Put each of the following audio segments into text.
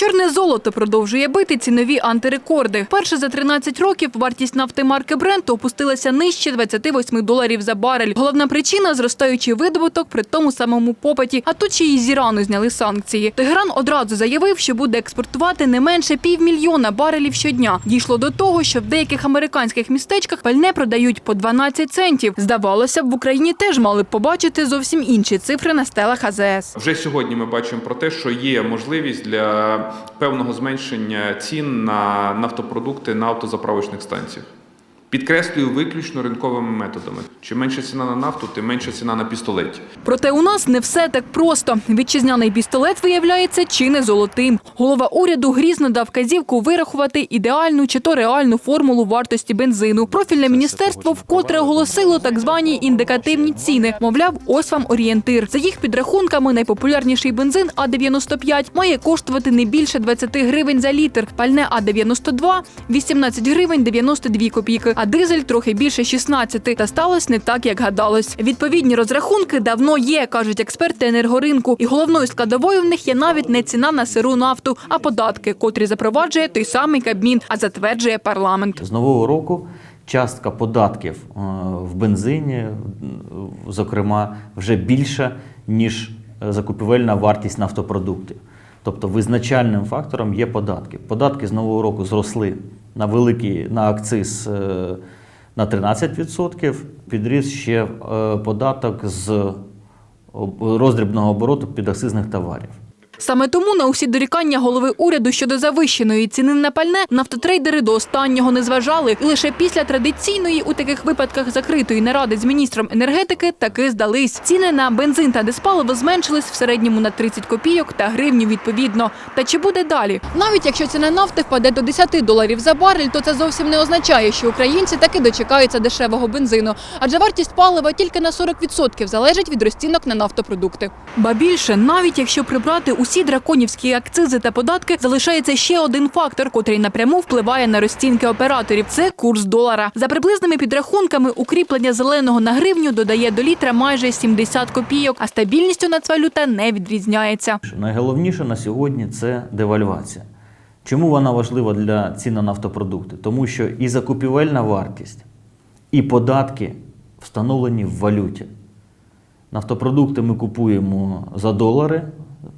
Чорне золото продовжує бити цінові антирекорди. Перше за 13 років вартість нафти марки Брент опустилася нижче 28 доларів за барель. Головна причина – зростаючий видобуток при тому самому попиті. А тут ще й з Ірану зняли санкції. Тегеран одразу заявив, що буде експортувати не менше півмільйона барелів щодня. Дійшло до того, що в деяких американських містечках пальне продають по 12 центів. Здавалося б, в Україні теж мали б побачити зовсім інші цифри на стелах АЗС. Вже сьогодні ми бачимо про те, що є можливість для певного зменшення цін на нафтопродукти на автозаправочних станціях. Підкреслюю виключно ринковими методами. Чим менша ціна на нафту, тим менша ціна на пістолеті. Проте у нас не все так просто. Вітчизняний пістолет виявляється чи не золотим. Голова уряду грізно дав казівку вирахувати ідеальну чи то реальну формулу вартості бензину. Профільне міністерство вкотре оголосило так звані індикативні ціни. Мовляв, ось вам орієнтир. За їх підрахунками, найпопулярніший бензин А95 має коштувати не більше 20 гривень за літр. Пальне А92 – 18 гривень 92 копійки, а дизель трохи більше 16. Та сталося не так, як гадалось. Відповідні розрахунки давно є, кажуть експерти енергоринку. І головною складовою в них є навіть не ціна на сиру нафту, а податки, котрі запроваджує той самий Кабмін, а затверджує парламент. З нового року частка податків е, в бензині, зокрема, вже більша, ніж е, закупівельна вартість нафтопродуктів. Тобто визначальним фактором є податки. Податки з нового року зросли на великий на акциз е, на 13%, підріс ще е, податок з роздрібного обороту підакцизних товарів. Саме тому на усі дорікання голови уряду щодо завищеної ціни на пальне нафтотрейдери до останнього не зважали. І лише після традиційної у таких випадках закритої наради з міністром енергетики таки здались. Ціни на бензин та диспаливо зменшились в середньому на 30 копійок та гривню відповідно. Та чи буде далі? Навіть якщо ціна нафти впаде до 10 доларів за барель, то це зовсім не означає, що українці таки дочекаються дешевого бензину, адже вартість палива тільки на 40% залежить від розцінок на нафтопродукти. Ба більше, навіть якщо прибрати усі драконівські акцизи та податки, залишається ще один фактор, котрий напряму впливає на розцінки операторів. Це курс долара. За приблизними підрахунками, укріплення зеленого на гривню додає до літра майже 70 копійок, а стабільністю нацвалюта не відрізняється. Найголовніше на сьогодні це девальвація. Чому вона важлива для цін на нафтопродукти? Тому що і закупівельна вартість, і податки встановлені в валюті. Нафтопродукти ми купуємо за долари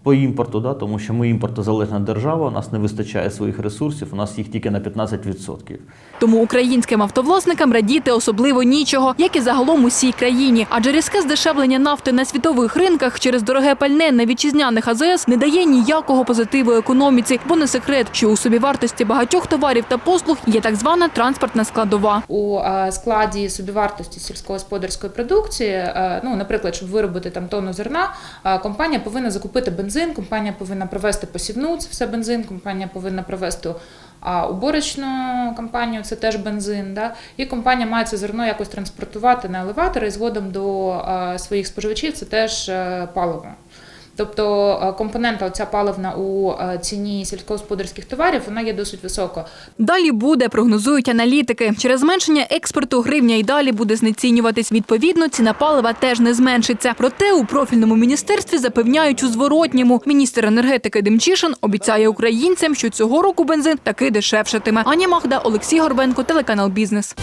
по імпорту, да, тому що ми імпортозалежна держава, у нас не вистачає своїх ресурсів, у нас їх тільки на 15%. Тому українським автовласникам радіти особливо нічого, як і загалом усій країні. Адже різке здешевлення нафти на світових ринках через дороге пальне на вітчизняних АЗС не дає ніякого позитиву економіці, бо не секрет, що у собівартості багатьох товарів та послуг є так звана транспортна складова. у складі собівартості сільськогосподарської продукції, е, ну, наприклад, щоб виробити там тонну зерна, е, компанія повинна закупити бензин, компанія повинна провести посівну, це все бензин, компанія повинна провести уборочну кампанію, це теж бензин. Да? І компанія має це зерно якось транспортувати на елеватори і згодом до своїх споживачів це теж е, паливо. Тобто е, компонента оця паливна у е, ціні сільськогосподарських товарів вона є досить висока. Далі буде, прогнозують аналітики. Через зменшення експорту гривня і далі буде знецінюватись. Відповідно, ціна палива теж не зменшиться. Проте у профільному міністерстві запевняють у зворотньому. Міністр енергетики Демчишин обіцяє українцям, що цього року бензин таки дешевшатиме. Аня Махда, Олексій Горбенко, телеканал Бізнес.